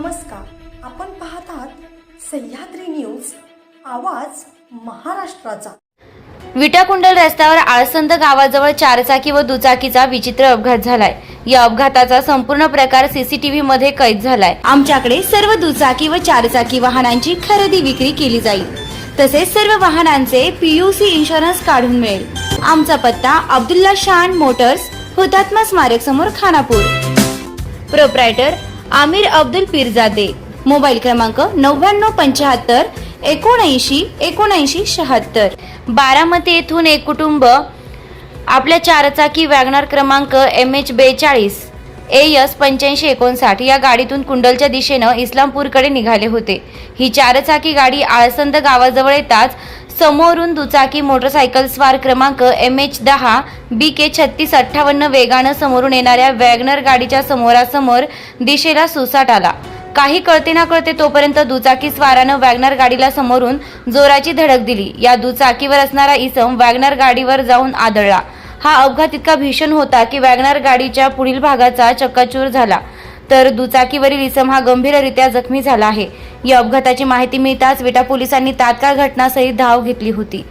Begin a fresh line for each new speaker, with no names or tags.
नमस्कार. आपण पाहत आहात सह्याद्री न्यूज आवाज महाराष्ट्राचा.
विटाकुंडल रस्त्यावर आळसंद गावाजवळ चारचाकी व दुचाकीचा विचित्र अपघात झालाय. या अपघाताचा संपूर्ण प्रकार सीसीटीव्ही मध्ये कैद झालाय. आमच्याकडे सर्व दुचाकी व चारचाकी वाहनांची खरेदी विक्री केली जाईल. तसेच सर्व वाहनांचे पीयूसी इन्शुरन्स काढून मिळेल. आमचा पत्ता अब्दुल्ला शान मोटर्स हुतात्मा स्मारक समोर खानापूर. प्रोप्रायटर आमिर अब्दुल पिरजादे. मोबाईल क्रमांक नव्याण्णव पंच्याहत्तर एकोणऐंशी एकोणऐंशी शहात्तर. बारामती येथून एक कुटुंब आपल्या चारचाकी वॅगनार क्रमांक एम एच बेचाळीस ए एस पंच्याऐंशी एकोणसाठ या गाडीतून कुंडलच्या दिशेनं इस्लामपूरकडे निघाले होते. ही चारचाकी गाडी आळसंद गावाजवळ येताच समोरून दुचाकी मोटरसायकल स्वार क्रमांक एम एच दहा बी के छत्तीस अठ्ठावन्न वेगानं समोरून येणाऱ्या वॅगनर गाडीच्या समोरासमोर दिशेला सुसाट आला. काही कळते ना कळते तोपर्यंत दुचाकी स्वारानं वॅगनर गाडीला समोरून जोराची धडक दिली. या दुचाकीवर असणारा इसम वॅगनर गाडीवर जाऊन आदळला. हा अपघात इतका भीषण होता की वॅगनर गाडीच्या पुढील भागाचा चक्काचूर झाला. तर दुचाकीवरील इसम हा गंभीररित्या जखमी झाला आहे. या अपघाताची माहिती मिळताच विटा पोलिसांनी तात्काळ घटनास्थळी धाव घेतली होती.